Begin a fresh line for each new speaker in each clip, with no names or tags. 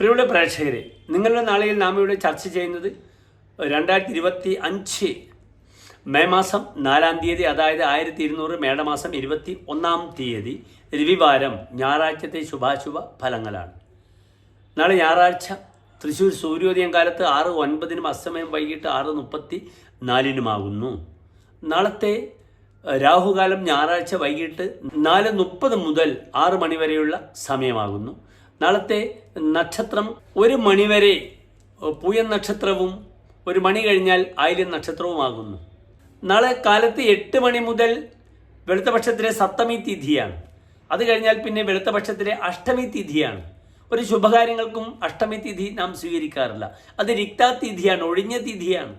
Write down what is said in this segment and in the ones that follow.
പ്രിയമുള്ള പ്രേക്ഷകരെ നിങ്ങളുടെ നാളെയിൽ നാം ഇവിടെ ചർച്ച ചെയ്യുന്നത് രണ്ടായിരത്തി ഇരുപത്തി അഞ്ച് മെയ് മാസം നാലാം തീയതി അതായത് ആയിരത്തി ഇരുന്നൂറ് മേടമാസം ഇരുപത്തി ഒന്നാം തീയതി രവിവാരം ഞായറാഴ്ചത്തെ ശുഭാശുഭ ഫലങ്ങളാണ്. നാളെ ഞായറാഴ്ച തൃശ്ശൂർ സൂര്യോദയം കാലത്ത് ആറ് ഒൻപതിനും അസമയം വൈകിട്ട് ആറ് മുപ്പത്തി നാലിനുമാകുന്നു നാളത്തെ രാഹുകാലം ഞായറാഴ്ച വൈകിട്ട് നാല് മുപ്പത് മുതൽ ആറ് മണി വരെയുള്ള സമയമാകുന്നു. നാളത്തെ നക്ഷത്രം ഒരു മണിവരെ പൂയൻ പൂയം നക്ഷത്രവും ഒരു മണി കഴിഞ്ഞാൽ ആയിരം നക്ഷത്രവുമാകുന്നു. നാളെ കാലത്ത് എട്ട് മണി മുതൽ വെളുത്തപക്ഷത്തിലെ സപ്തമി തിഥിയാണ്. അത് കഴിഞ്ഞാൽ പിന്നെ വെളുത്തപക്ഷത്തിലെ അഷ്ടമി തിഥിയാണ്. ഒരു ശുഭകാര്യങ്ങൾക്കും അഷ്ടമി തിഥി നാം സ്വീകരിക്കാറില്ല. അത് രിക്താതിഥിയാണ് ഒഴിഞ്ഞ തിഥിയാണ്.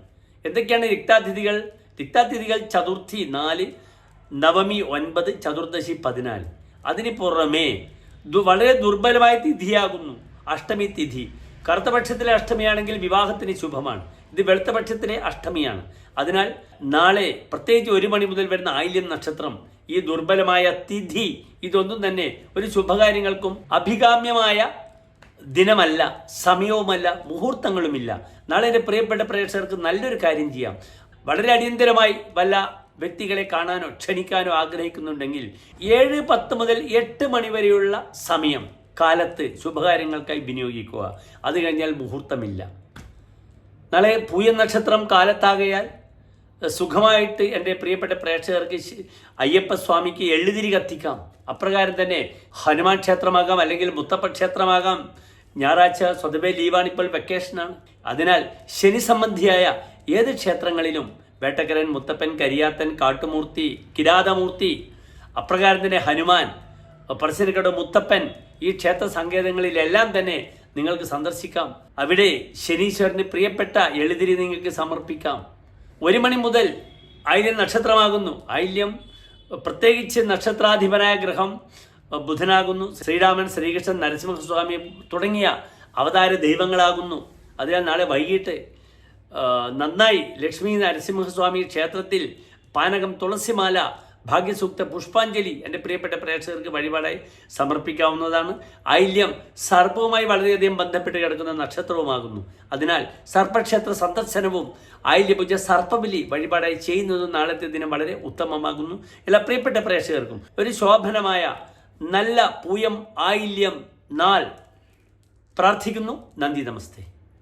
എന്തൊക്കെയാണ് രിക്താതിഥികൾ? രിക്താതിഥികൾ ചതുർത്ഥി നാല് നവമി ഒൻപത് ചതുർദശി പതിനാല്. അതിന് പുറമേ വളരെ ദുർബലമായ തിഥിയാകുന്നു. അഷ്ടമി തിഥി. കറുത്തപക്ഷത്തിലെ അഷ്ടമിയാണെങ്കിൽ വിവാഹത്തിന് ശുഭമാണ്. ഇത് വെളുത്തപക്ഷത്തിലെ അഷ്ടമിയാണ്. അതിനാൽ നാളെ പ്രത്യേകിച്ച് ഒരു മണി മുതൽ വരുന്ന ആയില്യം നക്ഷത്രം ഈ ദുർബലമായ തിഥി ഇതൊന്നും തന്നെ ഒരു ശുഭകാര്യങ്ങൾക്കും അഭികാമ്യമായ ദിനമല്ല സമയവുമല്ല മുഹൂർത്തങ്ങളുമില്ല. നാളെ എന്റെ പ്രിയപ്പെട്ട പ്രേക്ഷകർക്ക് നല്ലൊരു കാര്യം ചെയ്യാം. വളരെ അടിയന്തരമായി വല്ല വ്യക്തികളെ കാണാനോ ക്ഷണിക്കാനോ ആഗ്രഹിക്കുന്നുണ്ടെങ്കിൽ ഏഴ് പത്ത് മുതൽ എട്ട് മണി വരെയുള്ള സമയം കാലത്ത് ശുഭകാര്യങ്ങൾക്കായി വിനിയോഗിക്കുക. അത് കഴിഞ്ഞാൽ മുഹൂർത്തമില്ല. നാളെ പൂയ നക്ഷത്രം കാലത്താകയാൽ സുഖമായിട്ട് എന്റെ പ്രിയപ്പെട്ട പ്രേക്ഷകർക്ക് അയ്യപ്പ അയ്യപ്പസ്വാമിക്ക് എഴുതിരി കത്തിക്കാം. അപ്രകാരം തന്നെ ഹനുമാൻ ക്ഷേത്രമാകാം അല്ലെങ്കിൽ മുത്തപ്പ ക്ഷേത്രമാകാം. ഞായറാഴ്ച സ്വതവേ ലീവാണ് ഇപ്പോൾ വെക്കേഷനാണ് അതിനാൽ ശനി സംബന്ധിയായ ഏത് ക്ഷേത്രങ്ങളിലും വേട്ടക്കരൻ മുത്തപ്പൻ കരിയാത്തൻ കാട്ടുമൂർത്തി കിരാതമൂർത്തി അപ്രകാരം തന്നെ ഹനുമാൻ പറശ്ശിനിക്കട മുത്തപ്പൻ ഈ ക്ഷേത്ര സങ്കേതങ്ങളിലെല്ലാം തന്നെ നിങ്ങൾക്ക് സന്ദർശിക്കാം. അവിടെ ശനീശ്വരന് പ്രിയപ്പെട്ട എഴുതിരി നിങ്ങൾക്ക് സമർപ്പിക്കാം. ഒരു മണി മുതൽ ആയില്യം നക്ഷത്രമാകുന്നു. ആയില്യം പ്രത്യേകിച്ച് നക്ഷത്രാധിപനായ ഗ്രഹം ബുധനാകുന്നു. ശ്രീരാമൻ ശ്രീകൃഷ്ണൻ നരസിംഹസ്വാമി തുടങ്ങിയ അവതാര ദൈവങ്ങളാകുന്നു. അതിനാൽ നാളെ വൈകിട്ട് നന്നായി ലക്ഷ്മി നരസിംഹസ്വാമി ക്ഷേത്രത്തിൽ പാനകം തുളസിമാല ഭാഗ്യസൂക്ത പുഷ്പാഞ്ജലി എന്റെ പ്രിയപ്പെട്ട പ്രേക്ഷകർക്ക് വഴിപാടായി സമർപ്പിക്കാവുന്നതാണ്. ഐല്യം സർപ്പവുമായി വളരെയധികം ബന്ധപ്പെട്ട് കിടക്കുന്ന നക്ഷത്രവുമാകുന്നു. അതിനാൽ സർപ്പക്ഷേത്ര സന്ദർശനവും ഐല്യപൂജ സർപ്പബലി വഴിപാടായി ചെയ്യുന്നതും നാളത്തെ ദിനം വളരെ ഉത്തമമാകുന്നു. എല്ലാ പ്രിയപ്പെട്ട പ്രേക്ഷകർക്കും ഒരു ശോഭനമായ നല്ല പൂയം ആയില്യം നാൾ പ്രാർത്ഥിക്കുന്നു. നന്ദി നമസ്തേ.